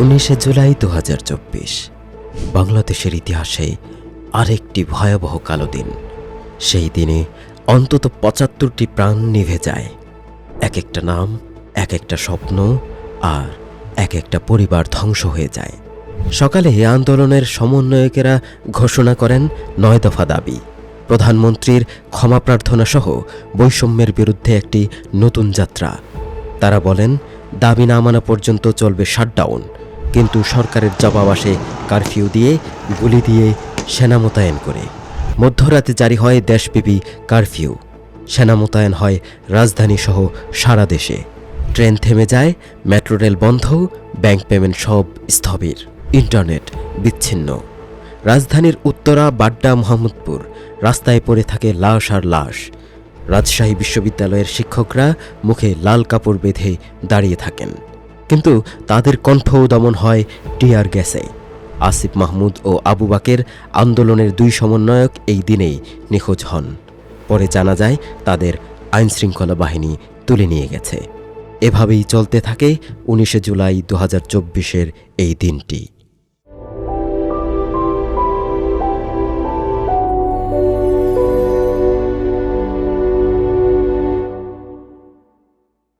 উনিশে জুলাই দু হাজার চব্বিশ, বাংলাদেশের ইতিহাসে আরেকটি ভয়াবহ কালো দিন। সেই দিনে অন্তত পঁচাত্তরটি প্রাণ নিভে যায়। এক একটা নাম, এক একটা স্বপ্ন আর এক একটা পরিবার ধ্বংস হয়ে যায়। সকালে আন্দোলনের সমন্বয়কেরা ঘোষণা করেন নয় দফা দাবি। প্রধানমন্ত্রীর ক্ষমা প্রার্থনা সহ বৈষম্যের বিরুদ্ধে একটি নতুন যাত্রা। তারা বলেন, দাবি না মানা পর্যন্ত চলবে শাটডাউন। কিন্তু সরকারের জবাব আসে কারফিউ দিয়ে, গুলি দিয়ে, সেনা মোতায়েন করে। মধ্যরাতে জারি হয় দেশব্যাপী কারফিউ। সেনা মোতায়েন হয় রাজধানী সহ সারা দেশে। ট্রেন থেমে যায়, মেট্রো রেল বন্ধ, ব্যাংক পেমেন্ট সব স্থবির। ইন্টারনেট বিচ্ছিন্ন। রাজধানীর উত্তরা, বাড্ডা, মোহাম্মদপুর রাস্তায় পড়ে থাকে লাশ আর লাশ। রাজশাহী বিশ্ববিদ্যালয়ের শিক্ষকরা মুখে লাল কাপড় বেঁধে দাঁড়িয়ে থাকেন। কিন্তু তাদের কণ্ঠ দমন হয় টিয়ার গ্যাসে। আসিফ মাহমুদ ও আবু বাকের আন্দোলনের দুই সমন্বয়ক এই দিনেই নিখোঁজ হন। পরে জানা যায়, তাদের আইনশৃঙ্খলা বাহিনী তুলে নিয়ে গেছে। এভাবেই চলতে থাকে উনিশে জুলাই দু হাজার এই দিনটি।